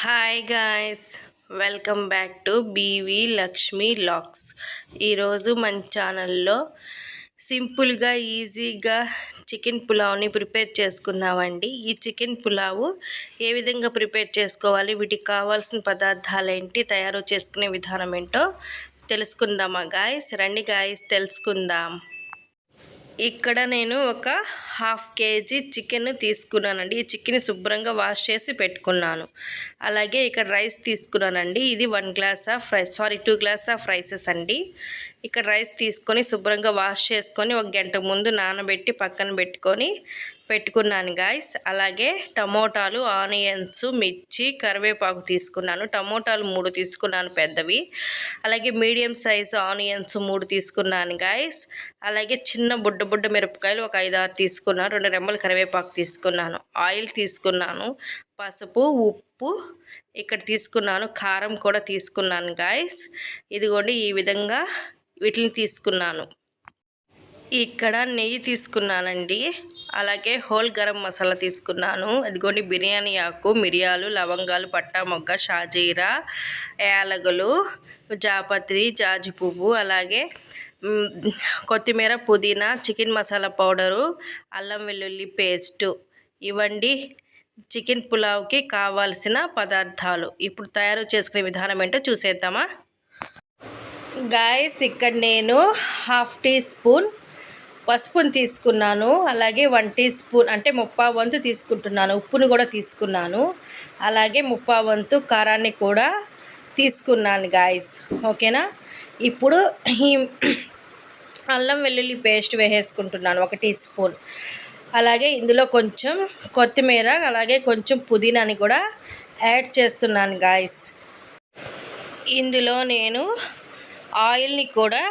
Hi guys welcome back to BV Lakshmi Laks ఈరోజు మన ఛానల్లో సింపుల్గా ఈజీగా చికెన్ పులావ్ని ప్రిపేర్ చేసుకున్నామండి. ఈ చికెన్ పులావు ఏ విధంగా ప్రిపేర్ చేసుకోవాలి వీటికి కావాల్సిన పదార్థాలు ఏంటి తయారు చేసుకునే విధానం ఏంటో తెలుసుకుందామా గాయస్ రండి గాయస్ తెలుసుకుందాం. ఇక్కడ నేను ఒక హాఫ్ కేజీ చికెన్ తీసుకున్నానండి. ఈ చికెన్ శుభ్రంగా వాష్ చేసి పెట్టుకున్నాను. అలాగే ఇక్కడ రైస్ తీసుకున్నానండి. ఇది one glass of rice sorry two glass of rices అండి. ఇక్కడ రైస్ తీసుకొని శుభ్రంగా వాష్ చేసుకొని ఒక గంట ముందు నానబెట్టి పక్కన పెట్టుకొని పెట్టుకున్నాను గాయస్ అలాగే టమోటాలు ఆనియన్స్ మిర్చి కరివేపాకు తీసుకున్నాను. టమోటాలు మూడు తీసుకున్నాను పెద్దవి. అలాగే మీడియం సైజ్ ఆనియన్స్ మూడు తీసుకున్నాను గాయస్ అలాగే చిన్న బుడ్డ బుడ్డ మిరపకాయలు ఒక ఐదు ఆరు తీసుకున్నాను. రెండు రెమ్మలు కరివేపాకు తీసుకున్నాను. ఆయిల్ తీసుకున్నాను. పసుపు ఉప్పు ఇక్కడ తీసుకున్నాను. కారం కూడా తీసుకున్నాను గాయస్ ఇదిగోండి ఈ విధంగా వీటిని తీసుకున్నాను. ఇక్కడ నెయ్యి తీసుకున్నానండి. అలాగే హోల్ గరం మసాలా తీసుకున్నాను. అదిగోండి బిర్యానీ ఆకు మిరియాలు లవంగాలు పట్టా మొగ్గ షాజీరా యాలగలు జాపత్రి జాజి పువ్వు అలాగే కొత్తిమీర పుదీనా చికెన్ మసాలా పౌడరు అల్లం వెల్లుల్లి పేస్టు. ఇవ్వండి చికెన్ పులావ్కి కావాల్సిన పదార్థాలు. ఇప్పుడు తయారు చేసుకునే విధానం ఏంటో చూసేద్దామా? గాయస్ ఇక్కడ నేను హాఫ్ టీ స్పూన్ పసుపుని తీసుకున్నాను అలాగే వన్ టీ స్పూన్ అంటే ముప్పా వంతు తీసుకుంటున్నాను ఉప్పును కూడా తీసుకున్నాను. అలాగే ముప్పా వంతు కారాన్ని కూడా తీసుకున్నాను గాయస్ ఓకేనా ఇప్పుడు ఈ అల్లం వెల్లుల్లి పేస్ట్ వేసేసుకుంటున్నాను ఒక టీ స్పూన్ అలాగే ఇందులో కొంచెం కొత్తిమీర అలాగే కొంచెం పుదీనాని కూడా యాడ్ చేస్తున్నాను గాయస్ ఇందులో నేను ఆయిల్ని కూడా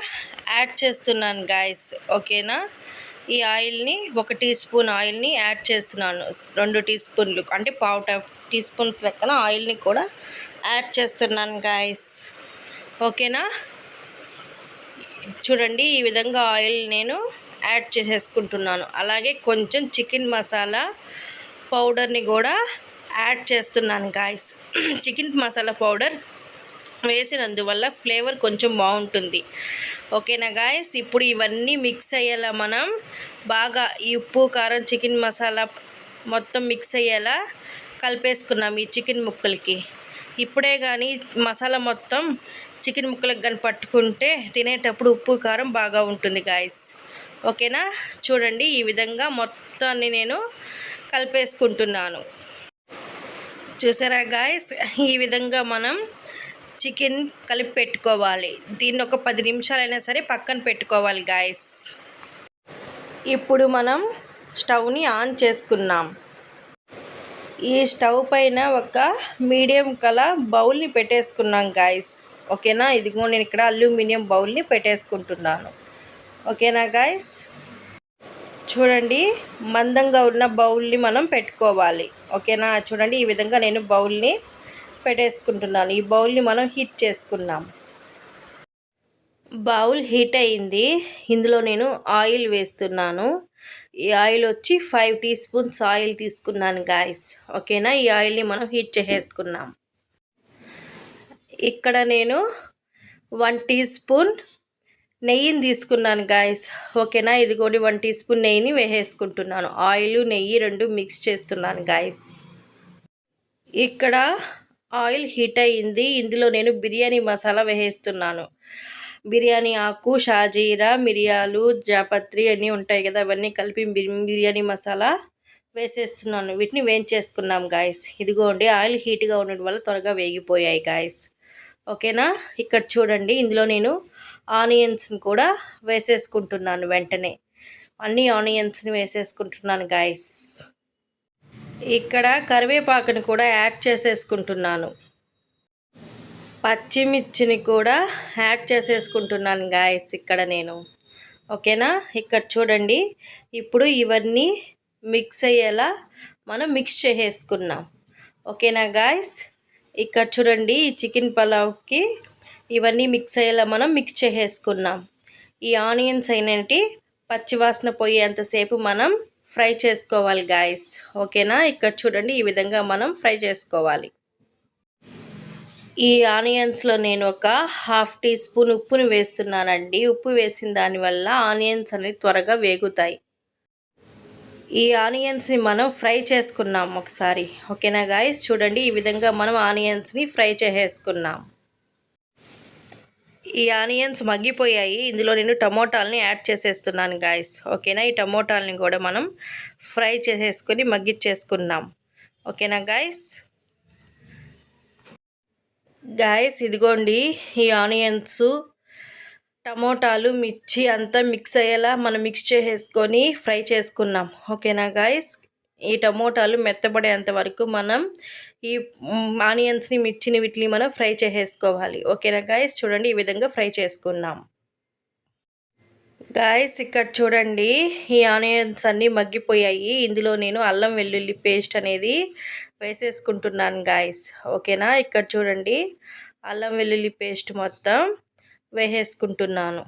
యాడ్ చేస్తున్నాను గాయస్ ఓకేనా? ఈ ఆయిల్ని ఒక టీ స్పూన్ ఆయిల్ని యాడ్ చేస్తున్నాను రెండు టీ స్పూన్లు అంటే పావు టీ స్పూన్స్ లెక్కన ఆయిల్ని కూడా యాడ్ చేస్తున్నాను గాయస్ ఓకేనా? చూడండి ఈ విధంగా ఆయిల్ నేను యాడ్ చేసేసుకుంటున్నాను. అలాగే కొంచెం చికెన్ మసాలా పౌడర్ని కూడా యాడ్ చేస్తున్నాను గాయస్ చికెన్ మసాలా పౌడర్ వేసినందువల్ల ఫ్లేవర్ కొంచెం బాగుంటుంది. ఓకేనా గాయస్? ఇప్పుడు ఇవన్నీ మిక్స్ అయ్యేలా మనం బాగా ఈ ఉప్పు కారం చికెన్ మసాలా మొత్తం మిక్స్ అయ్యేలా కలిపేసుకున్నాం ఈ చికెన్ ముక్కలకి. ఇప్పుడే కానీ మసాలా మొత్తం చికెన్ ముక్కలకు కానీ పట్టుకుంటే తినేటప్పుడు ఉప్పు కారం బాగా ఉంటుంది గాయస్. ఓకేనా? చూడండి ఈ విధంగా మొత్తాన్ని నేను కలిపేసుకుంటున్నాను. చూసారా గాయస్? ఈ విధంగా మనం చికెన్ కలిపి పెట్టుకోవాలి. దీన్ని ఒక పది నిమిషాలైనా సరే పక్కన పెట్టుకోవాలి గాయస్ ఇప్పుడు మనం స్టవ్ని ఆన్ చేసుకున్నాం. ఈ స్టవ్ పైన ఒక మీడియం కల బౌల్ని పెట్టేసుకున్నాం గాయస్ ఓకేనా? ఇదిగో నేను ఇక్కడ అల్యూమినియం బౌల్ని పెట్టేసుకుంటున్నాను. ఓకేనా గాయస్ చూడండి మందంగా ఉన్న బౌల్ని మనం పెట్టుకోవాలి. ఓకేనా? చూడండి ఈ విధంగా నేను బౌల్ని పెట్టేసుకుంటున్నాను. ఈ బౌల్ని మనం హీట్ చేసుకున్నాం. బౌల్ హీట్ అయింది. ఇందులో నేను ఆయిల్ వేస్తున్నాను. ఈ ఆయిల్ వచ్చి ఫైవ్ టీ స్పూన్స్ ఆయిల్ తీసుకున్నాను గాయస్. ఓకేనా? ఈ ఆయిల్ని మనం హీట్ చేసేసుకున్నాం. ఇక్కడ నేను వన్ టీ స్పూన్ నెయ్యిని తీసుకున్నాను గాయస్. ఓకేనా? ఇదిగోండి వన్ టీ స్పూన్ నెయ్యిని వేసేసుకుంటున్నాను. ఆయిల్ నెయ్యి రెండు మిక్స్ చేస్తున్నాను గాయస్. ఇక్కడ ఆయిల్ హీట్ అయ్యింది. ఇందులో నేను బిర్యానీ మసాలా వేసేస్తున్నాను బిర్యానీ ఆకు షాజీరా మిరియాలు జాపత్రి అన్నీ ఉంటాయి కదా అవన్నీ కలిపి బిర్యానీ మసాలా వేసేస్తున్నాను. వీటిని వేయించేసుకున్నాం గాయస్. ఇదిగోండి ఆయిల్ హీట్గా ఉండడం వల్ల త్వరగా వేగిపోయాయి గాయస్. ఓకేనా? ఇక్కడ చూడండి ఇందులో నేను ఆనియన్స్ని కూడా వేసేసుకుంటున్నాను వెంటనే. అన్ని ఆనియన్స్ని వేసేసుకుంటున్నాను గాయస్. ఇక్కడ కరివేపాకుని కూడా యాడ్ చేసేసుకుంటున్నాను. పచ్చిమిర్చిని కూడా యాడ్ చేసేసుకుంటున్నాను గాయస్ ఇక్కడ నేను. ఓకేనా? ఇక్కడ చూడండి. ఇప్పుడు ఇవన్నీ మిక్స్ అయ్యేలా మనం మిక్స్ చేసేసుకున్నాం. ఓకేనా గాయస్? ఇక్కడ చూడండి ఈ చికెన్ పలావ్కి ఇవన్నీ మిక్స్ అయ్యేలా మనం మిక్స్ చేసేసుకున్నాం. ఈ ఆనియన్స్ అయినటి పచ్చివాసన పోయేంతసేపు మనం ఫ్రై చేసుకోవాలి గాయస్ ఓకేనా? ఇక్కడ చూడండి ఈ విధంగా మనం ఫ్రై చేసుకోవాలి. ఈ ఆనియన్స్లో నేను ఒక హాఫ్ టీ స్పూన్ ఉప్పుని వేస్తున్నానండి. ఉప్పు వేసిన దానివల్ల ఆనియన్స్ అనేవి త్వరగా వేగుతాయి. ఈ ఆనియన్స్ని మనం ఫ్రై చేసుకున్నాం ఒకసారి. ఓకేనా గాయస్ చూడండి ఈ విధంగా మనం ఆనియన్స్ని ఫ్రై చేసేసుకున్నాం. ఈ ఆనియన్స్ మగ్గిపోయాయి. ఇందులో నేను టమోటాలని యాడ్ చేసేస్తున్నాను గాయస్ ఓకేనా ఈ టమోటాలని కూడా మనం ఫ్రై చేసేసుకొని మగ్గిచ్చేసుకున్నాం. ఓకేనా గాయస్ గాయస్ ఇదిగోండి ఈ ఆనియన్స్. టమోటాలు మిర్చి అంతా మిక్స్ అయ్యేలా మనం మిక్స్ చేసేసుకొని ఫ్రై చేసుకున్నాం. ఓకేనా గాయస్ ఈ టమోటాలు మెత్తబడేంత వరకు మనం ఈ ఆనియన్స్ని మిర్చిని వీటిని మనం ఫ్రై చేసేసుకోవాలి. ఓకేనా గాయస్? చూడండి ఈ విధంగా ఫ్రై చేసుకున్నాం. గాయస్ ఇక్కడ చూడండి ఈ ఆనియన్స్ అన్నీ మగ్గిపోయాయి. ఇందులో నేను అల్లం వెల్లుల్లి పేస్ట్ అనేది వేసేసుకుంటున్నాను గాయస్. ఓకేనా? ఇక్కడ చూడండి అల్లం వెల్లుల్లి పేస్ట్ మొత్తం వేసేసుకుంటున్నాను.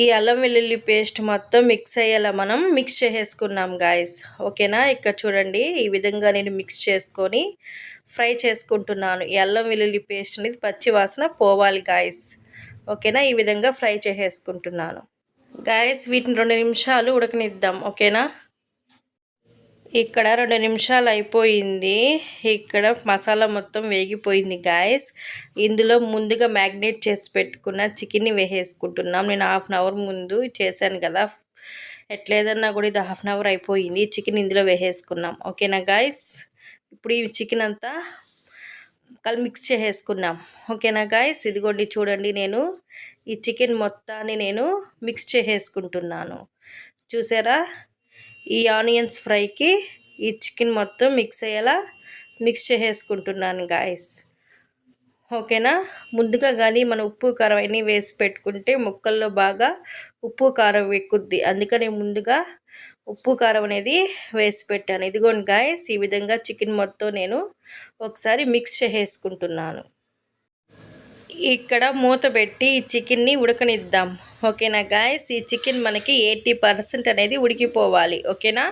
ఈ అల్లం వెల్లుల్లి పేస్ట్ మొత్తం మిక్స్ అయ్యేలా మనం మిక్స్ చేసేసుకున్నాం గాయస్ ఓకేనా? ఇక్కడ చూడండి ఈ విధంగా నేను మిక్స్ చేసుకొని ఫ్రై చేసుకుంటున్నాను. ఈ అల్లం వెల్లుల్లి పేస్ట్ అనేది పచ్చి వాసన పోవాలి గాయస్ ఓకేనా? ఈ విధంగా ఫ్రై చేసేసుకుంటున్నాను. గాయస్ వీటిని రెండు నిమిషాలు ఉడకనిద్దాం. ఓకేనా? ఇక్కడ రెండు నిమిషాలు అయిపోయింది. ఇక్కడ మసాలా మొత్తం వేగిపోయింది గాయస్ ఇందులో ముందుగా మ్యాగ్నేట్ చేసి పెట్టుకున్న చికెన్ని వేసేసుకుంటున్నాం. నేను హాఫ్ అన్ అవర్ ముందు చేశాను కదా. ఎట్లేదన్నా కూడా ఇది హాఫ్ అన్ అవర్ అయిపోయింది. చికెన్ ఇందులో వేసేసుకున్నాం. ఓకేనా గాయస్ ఇప్పుడు ఈ చికెన్ అంతా కల్ మిక్స్ చేసేసుకున్నాం. ఓకేనా గాయస్ ఇదిగోండి చూడండి నేను ఈ చికెన్ మొత్తాన్ని నేను మిక్స్ చేసేసుకుంటున్నాను. చూసారా? ఈ ఆనియన్స్ ఫ్రైకి ఈ చికెన్ మొత్తం మిక్స్ అయ్యేలా మిక్స్ చేసేసుకుంటున్నాను గాయస్. ఓకేనా? ముందుగా కానీ మనం ఉప్పు కారం అన్నీ వేసి పెట్టుకుంటే ముక్కల్లో బాగా ఉప్పు కారం ఎక్కుద్ది. అందుకని ముందుగా ఉప్పు కారం అనేది వేసి పెట్టాను. ఇదిగోండి గాయస్ ఈ విధంగా చికెన్ మొత్తం నేను ఒకసారి మిక్స్ చేసేసుకుంటున్నాను. ఇక్కడ మూత పెట్టి ఈ చికెన్ని ఉడకనిద్దాం. ఓకేనా గాయస్ ఈ చికెన్ మనకి ఎయిటీ పర్సెంట్ అనేది ఉడికిపోవాలి. ఓకేనా?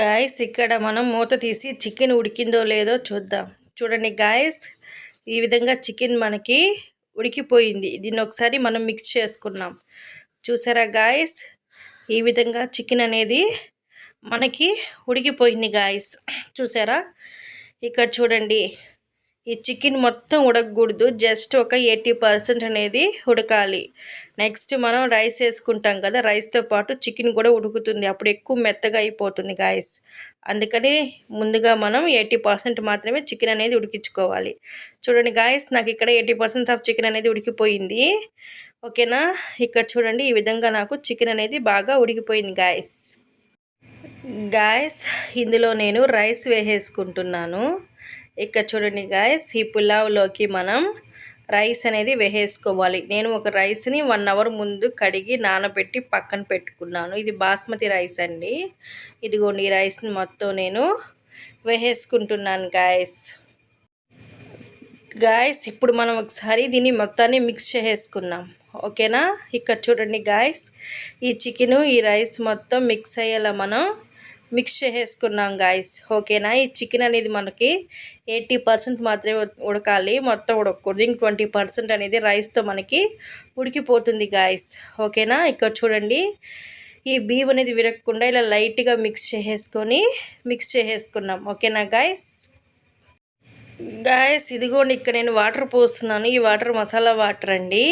గాయస్ ఇక్కడ మనం మూత తీసి చికెన్ ఉడికిందో లేదో చూద్దాం. చూడండి గాయస్ ఈ విధంగా చికెన్ మనకి ఉడికిపోయింది. దీన్ని ఒకసారి మనం మిక్స్ చేసుకున్నాం చూసారా గాయస్ ఈ విధంగా చికెన్ అనేది మనకి ఉడికిపోయింది గాయస్ చూసారా? ఇక్కడ చూడండి. ఈ చికెన్ మొత్తం ఉడకకూడదు. జస్ట్ ఒక ఎయిటీ పర్సెంట్ అనేది ఉడకాలి. నెక్స్ట్ మనం రైస్ వేసుకుంటాం కదా రైస్తో పాటు చికెన్ కూడా ఉడుకుతుంది. అప్పుడు ఎక్కువ మెత్తగా అయిపోతుంది గాయస్. అందుకని ముందుగా మనం ఎయిటీ పర్సెంట్ మాత్రమే చికెన్ అనేది ఉడికించుకోవాలి. చూడండి గాయస్ నాకు ఇక్కడ ఎయిటీ పర్సెంట్ ఆఫ్ చికెన్ అనేది ఉడికిపోయింది. ఓకేనా? ఇక్కడ చూడండి ఈ విధంగా నాకు చికెన్ అనేది బాగా ఉడికిపోయింది గాయస్. గాయస్ ఇందులో నేను రైస్ వేసేసుకుంటున్నాను. ఇక్కడ చూడండి గాయస్ ఈ పులావ్లోకి మనం రైస్ అనేది వేసేసుకోవాలి. నేను ఒక రైస్ని వన్ అవర్ ముందు కడిగి నానబెట్టి పక్కన పెట్టుకున్నాను. ఇది బాస్మతి రైస్ అండి. ఇదిగోండి ఈ రైస్ని మొత్తం నేను వేసేసుకుంటున్నాను గాయస్ గాయస్ ఇప్పుడు మనం ఒకసారి దీన్ని మొత్తాన్ని మిక్స్ చేసేసుకున్నాం ఓకేనా ఇక్కడ చూడండి గాయస్ ఈ చికెను ఈ రైస్ మొత్తం మిక్స్ అయ్యేలా మనం మిక్స్ చేసేసుకున్నాం గాయస్ ఓకేనా? ఈ చికెన్ అనేది మనకి ఎయిటీ పర్సెంట్ మాత్రమే ఉడకాలి. మొత్తం ఉడకూడదు ఇంక ట్వంటీ పర్సెంట్ అనేది రైస్తో మనకి ఉడికిపోతుంది గాయస్ ఓకేనా? ఇక్కడ చూడండి. ఈ బీవ్ అనేది విరగకుండా ఇలా లైట్గా మిక్స్ చేసేసుకొని మిక్స్ చేసేసుకున్నాం. ఓకేనా గాయస్ గాయస్ ఇదిగోండి. ఇక్కడ నేను వాటర్ పోస్తున్నాను. ఈ వాటర్ మసాలా వాటర్ అండి.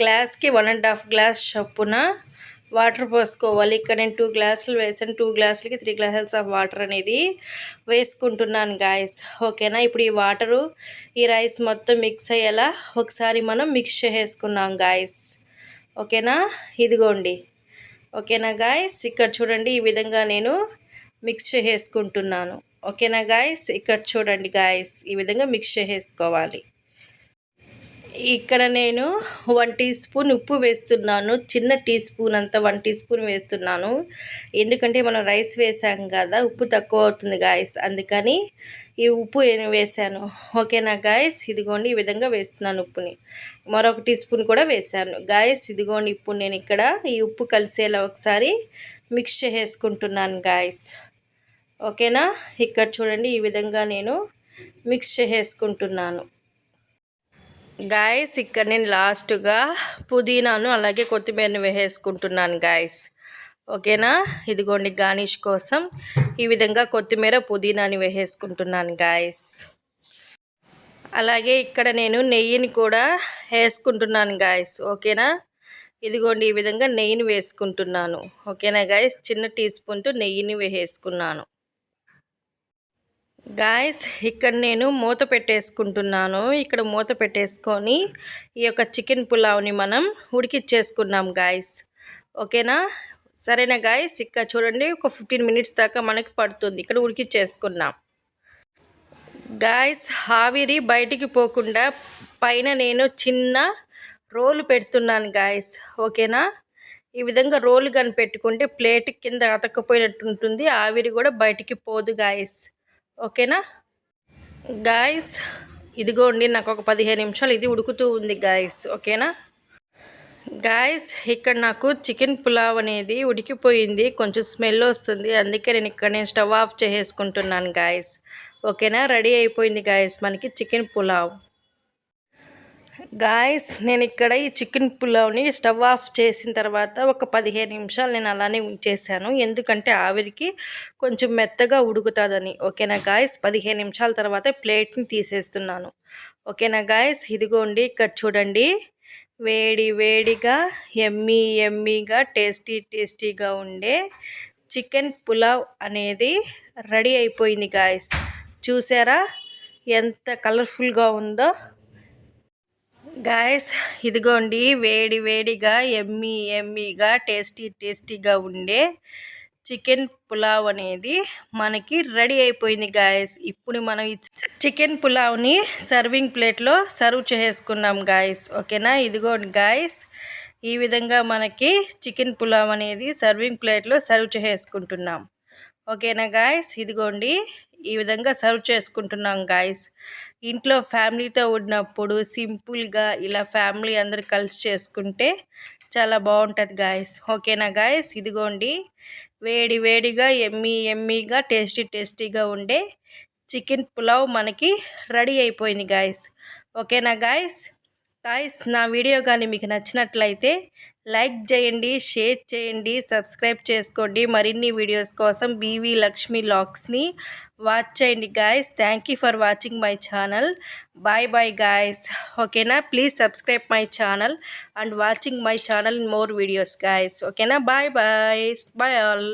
గ్లాస్కి వన్ అండ్ హాఫ్ గ్లాస్ చొప్పున వాటర్ పోసుకోవాలి. ఇక్కడ నేను టూ గ్లాసులు వేసాను. టూ గ్లాసులకి త్రీ గ్లాసెస్ ఆఫ్ వాటర్ అనేది వేసుకుంటున్నాను గాయస్ ఓకేనా? ఇప్పుడు ఈ వాటరు ఈ రైస్ మొత్తం మిక్స్ అయ్యేలా ఒకసారి మనం మిక్స్ చేసుకున్నాం గాయస్ ఓకేనా? ఇదిగోండి. ఓకేనా గాయస్ ఇక్కడ చూడండి ఈ విధంగా నేను మిక్స్ చేసుకుంటున్నాను. ఓకేనా గాయస్ ఇక్కడ చూడండి గాయస్ ఈ విధంగా మిక్స్ చేసుకోవాలి. ఇక్కడ నేను వన్ టీ స్పూన్ ఉప్పు వేస్తున్నాను. చిన్న టీ స్పూన్ అంత వన్ టీ స్పూన్ వేస్తున్నాను. ఎందుకంటే మనం రైస్ వేసాం కదా ఉప్పు తక్కువ అవుతుంది గాయస్ అందుకని ఈ ఉప్పు వేసాను. ఓకేనా గాయస్ ఇదిగోండి ఈ విధంగా వేస్తున్నాను ఉప్పుని. మరొక టీ స్పూన్ కూడా వేసాను. గాయస్ ఇదిగోండి ఇప్పుడు నేను ఇక్కడ ఈ ఉప్పు కలిసేలా ఒకసారి మిక్స్ చేసుకుంటున్నాను గాయస్ ఓకేనా? ఇక్కడ చూడండి ఈ విధంగా నేను మిక్స్ చేసుకుంటున్నాను గాయస్ ఇక్కడ నేను లాస్ట్గా పుదీనాను అలాగే కొత్తిమీరని వేసేసుకుంటున్నాను గాయస్ ఓకేనా? ఇదిగోండి గార్నిష్ కోసం ఈ విధంగా కొత్తిమీర పుదీనాని వేసేసుకుంటున్నాను గాయస్ అలాగే ఇక్కడ నేను నెయ్యిని కూడా వేసుకుంటున్నాను గాయస్ ఓకేనా? ఇదిగోండి ఈ విధంగా నెయ్యిని వేసుకుంటున్నాను. ఓకేనా గాయస్ చిన్న టీ స్పూన్తో నెయ్యిని వేసుకున్నాను గాయస్ ఇక్కడ నేను మూత పెట్టేసుకుంటున్నాను. ఇక్కడ మూత పెట్టేసుకొని ఈ యొక్క చికెన్ పులావ్ని మనం ఉడికిచ్చేసుకున్నాం గాయస్ ఓకేనా? సరేనా గాయస్ ఇక్కడ చూడండి ఒక ఫిఫ్టీన్ మినిట్స్ దాకా మనకి పడుతుంది. ఇక్కడ ఉడికిచ్చేసుకున్నాం. గాయస్ ఆవిరి బయటికి పోకుండా పైన నేను చిన్న రోలు పెడుతున్నాను గాయస్ ఓకేనా? ఈ విధంగా రోలు కానీ పెట్టుకుంటే ప్లేట్ కింద అతకపోయినట్టు ఉంటుంది. ఆవిరి కూడా బయటికి పోదు గాయస్ ఓకేనా? గాయస్ ఇదిగోండి నాకు ఒక పదిహేను నిమిషాలు ఇది ఉడుకుతూ ఉంది గాయస్ ఓకేనా? గాయస్ ఇక్కడ నాకు చికెన్ పులావ్ అనేది ఉడికిపోయింది కొంచెం స్మెల్ వస్తుంది అందుకే నేను ఇక్కడ నేను స్టవ్ ఆఫ్ చేసేసుకుంటున్నాను గాయస్ ఓకేనా? రెడీ అయిపోయింది గాయస్ మనకి చికెన్ పులావ్. గాయస్ నేను ఇక్కడ ఈ చికెన్ పులావ్ని స్టవ్ ఆఫ్ చేసిన తర్వాత ఒక పదిహేను నిమిషాలు నేను అలానే ఉంచేసాను. ఎందుకంటే ఆవిరికి కొంచెం మెత్తగా ఉడుకుతుందని. ఓకేనా గాయస్ పదిహేను నిమిషాల తర్వాత ప్లేట్ని తీసేస్తున్నాను. ఓకేనా గాయస్ ఇదిగోండి ఇక్కడ చూడండి. వేడి వేడిగా ఎమ్మీ ఎమ్మీగా టేస్టీ టేస్టీగా ఉండే చికెన్ పులావ్ అనేది రెడీ అయిపోయింది గాయస్ చూసారా? ఎంత కలర్ఫుల్గా ఉందో. గాయస్ ఇదిగోండి వేడి వేడిగా ఎమ్మీ ఎమ్మీగా టేస్టీ టేస్టీగా ఉండే చికెన్ పులావ్ అనేది మనకి రెడీ అయిపోయింది గాయస్ ఇప్పుడు మనం చికెన్ పులావ్ని సర్వింగ్ ప్లేట్లో సర్వ్ చేసుకున్నాం గాయస్ ఓకేనా? ఇదిగోండి గాయస్ ఈ విధంగా మనకి చికెన్ పులావ్ అనేది సర్వింగ్ ప్లేట్లో సర్వ్ చేసుకుంటున్నాం. ఓకేనా గాయస్ ఇదిగోండి ఈ విధంగా సర్వ్ చేసుకుంటున్నాం గాయస్ ఇంట్లో ఫ్యామిలీతో ఉన్నప్పుడు సింపుల్గా ఇలా ఫ్యామిలీ అందరు కలిసి చేసుకుంటే చాలా బాగుంటుంది గాయస్ ఓకేనా గాయస్ ఇదిగోండి. వేడి వేడిగా ఎమ్మీ ఎమ్మీగా టేస్టీ టేస్టీగా ఉండే చికెన్ పులావ్ మనకి రెడీ అయిపోయింది గాయస్ ఓకేనా గాయస్ గాయస్ నా వీడియో కానీ మీకు నచ్చినట్లయితే లైక్ చేయండి షేర్ చేయండి సబ్స్క్రైబ్ చేసుకోండి. మరిన్ని వీడియోస్ కోసం బీవీ లక్ష్మీ లాక్స్ని వాచ్ చేయండి guys. Thank you for watching my channel bye bye guys. ఓకేనా please subscribe my channel and watching my channel more videos guys. ఓకేనా బాయ్ బాయ్ బాయ్ ఆల్